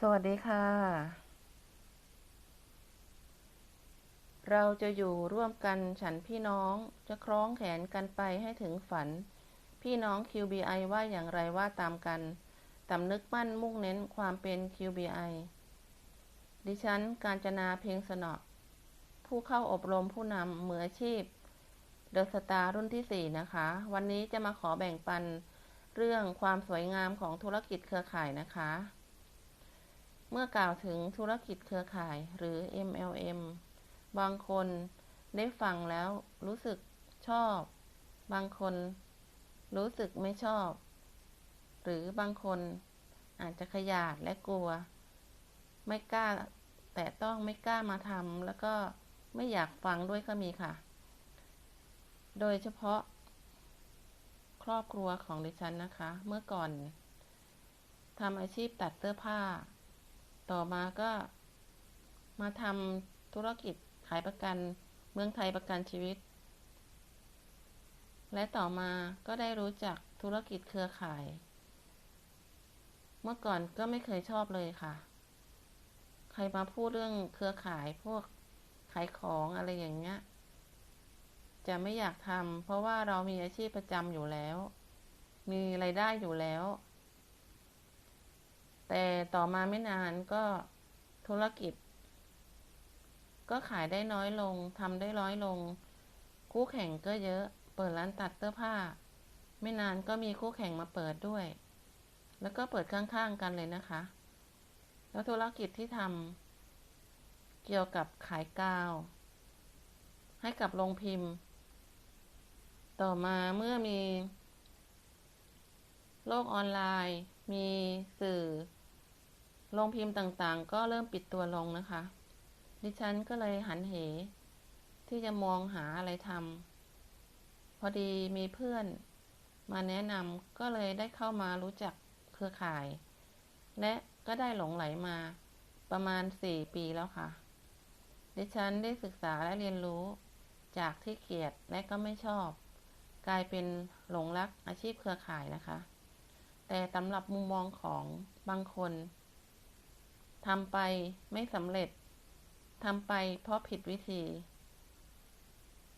สวัสดีค่ะ เราจะอยู่ร่วมกันฉันพี่น้องจะคล้องแขนกันไปให้ถึงฝัน พี่น้อง QBI ว่าอย่างไรว่าตามกันตำนึกมั่นมุ่งเน้นความเป็น QBI ดิฉัน การจนาเพียงสนอผู้เข้าอบรมผู้นำมืออาชีพเดอะสตาร์รุ่นที่ 4 นะคะ วันนี้จะมาขอแบ่งปันเรื่องความสวยงามของธุรกิจเครือข่ายนะคะ เมื่อกล่าวถึงธุรกิจเครือข่ายหรือ MLM บางคนได้ฟังแล้วรู้สึกชอบ บางคนรู้สึกไม่ชอบ หรือบางคนอาจจะขยาดและกลัว ไม่กล้า แต่ต้องไม่กล้ามาทำแล้วก็ไม่อยากฟังด้วยก็มีค่ะ โดยเฉพาะ ครอบครัวของดิฉันนะคะ เมื่อก่อนทำอาชีพตัดเสื้อผ้า ต่อมาก็มาทำธุรกิจขายประกันเมืองไทยประกันชีวิต และต่อมาก็ได้รู้จักธุรกิจเครือข่าย เมื่อก่อนก็ไม่เคยชอบเลยค่ะ ใครมาพูดเรื่องเครือข่ายพวกขายของอะไรอย่างเงี้ย จะไม่อยากทำเพราะว่าเรามีอาชีพประจำอยู่แล้ว มีไรายได้อยู่แล้ว แต่ต่อมาไม่นานก็ธุรกิจ ก็ขายได้น้อยลงทำได้น้อยลง คู่แข่งก็เยอะ เปิดร้านตัดเสื้อผ้า ไม่นานก็มีคู่แข่งมาเปิดด้วย แล้วก็เปิดข้างๆกันเลยนะคะ แล้วธุรกิจที่ทำเกี่ยวกับขายกาว ให้กับโรงพิมพ์ ต่อมาเมื่อมี โลกออนไลน์ มีสื่อ โรงพิมพ์ต่างๆ ก็เริ่มปิดตัวลงนะคะ ดิฉันก็เลยหันเห ที่จะมองหาอะไรทำพอดีมีเพื่อนมาแนะนำก็เลยได้เข้ามารู้จักเครือข่าย และก็ได้หลงไหลมาประมาณ 4 ปีแล้วค่ะ ดิฉันได้ศึกษาและเรียนรู้จากที่เกลียดและก็ไม่ชอบ กลายเป็นหลงรักอาชีพเครือข่ายนะคะ แต่สำหรับมุมมองของบางคน ทำไปไม่สำเร็จ ทำไปเพราะผิดวิธี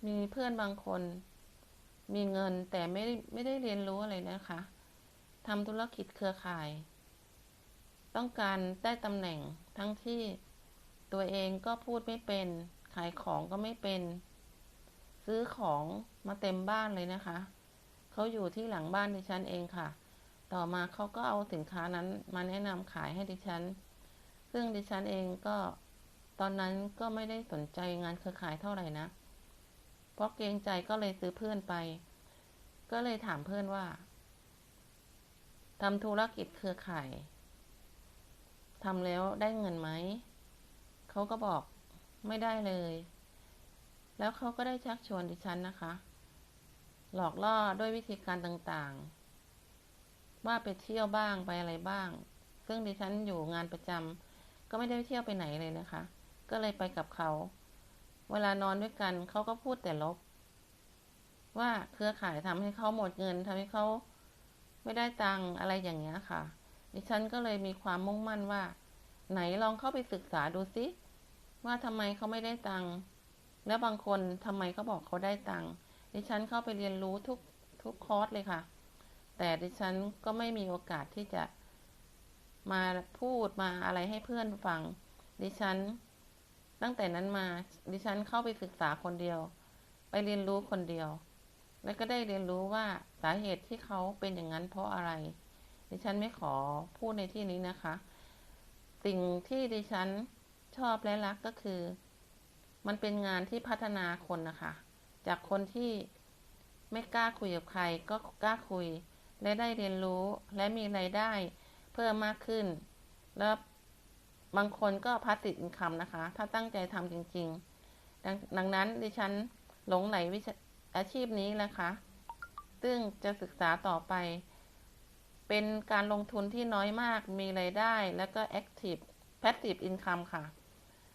มีเพื่อนบางคน มีเงินแต่ไม่ไม่ได้เรียนรู้อะไรนะคะทำธุรกิจเครือข่าย ต้องการได้ตำแหน่งทั้งที่ตัวเองก็พูดไม่เป็น ขายของก็ไม่เป็น ซื้อของมาเต็มบ้านเลยนะคะ เขาอยู่ที่หลังบ้านดิฉันเองค่ะ ต่อมาเขาก็เอาสินค้านั้นมาแนะนำขายให้ดิฉัน ซึ่งดิฉันเองก็ตอนนั้นก็ไม่ได้สนใจงานเครือข่ายเท่าไหร่นะ เพราะเกรงใจก็เลยซื้อเพื่อนไป ก็เลยถามเพื่อนว่าทำธุรกิจเครือข่ายทำแล้วได้เงินไหม เขาก็บอกไม่ได้เลย แล้วเขาก็ได้ชักชวนดิฉันนะคะ หลอกล่อด้วยวิธีการต่างๆ ว่าไปเที่ยวบ้างไปอะไรบ้าง ซึ่งดิฉันอยู่งานประจำ ก็ไม่ได้เที่ยวไปไหนเลยนะคะ ก็เลยไปกับเขา เวลานอนด้วยกันเขาก็พูดแต่ลบ ว่าเครือข่ายทำให้เขาหมดเงินทำให้เขาไม่ได้ตังอะไรอย่างเงี้ยค่ะ ดิฉันก็เลยมีความมุ่งมั่นว่า ไหนลองเข้าไปศึกษาดูซิว่าทำไมเขาไม่ได้ตังแล้วบางคนทำไมเขาบอกเขาได้ตังดิฉันเข้าไปเรียนรู้ทุกทุกคอร์สเลยค่ะ แต่ดิฉันก็ไม่มีโอกาสที่จะ มาพูดมาอะไรให้เพื่อนฟัง ดิฉัน ตั้งแต่นั้นมา ดิฉันเข้าไปศึกษาคนเดียว ไปเรียนรู้คนเดียว และก็ได้เรียนรู้ว่าสาเหตุที่เขาเป็นอย่างนั้นเพราะอะไร ดิฉันไม่ขอพูดในที่นี้นะคะ สิ่งที่ดิฉันชอบและรักก็คือ มันเป็นงานที่พัฒนาคนนะคะ จากคนที่ไม่กล้าคุยกับใครก็กล้าคุย และได้เรียนรู้และมีไรายได้ พิ่มมากขึ้น แล้วบางคนก็พาสติดอินคัมนะคะ ถ้าตั้งใจทำจริง ๆ ดังดังนั้นดิฉันหลงไหลวิชาอาชีพนี้นะคะ ซึ่งจะศึกษาต่อไป เป็นการลงทุนที่น้อยมาก มีไรายได้ แล้วก็ Active Passive Income ค่ะ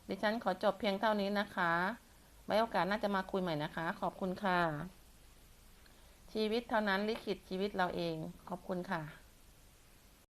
ดิฉันขอจบเพียงเท่านี้นะคะ ไว้โอกาสน่าจะมาคุยใหม่นะคะ ขอบคุณค่ะ ชีวิตเท่านั้นลิขิตชีวิตเราเอง ขอบคุณค่ะ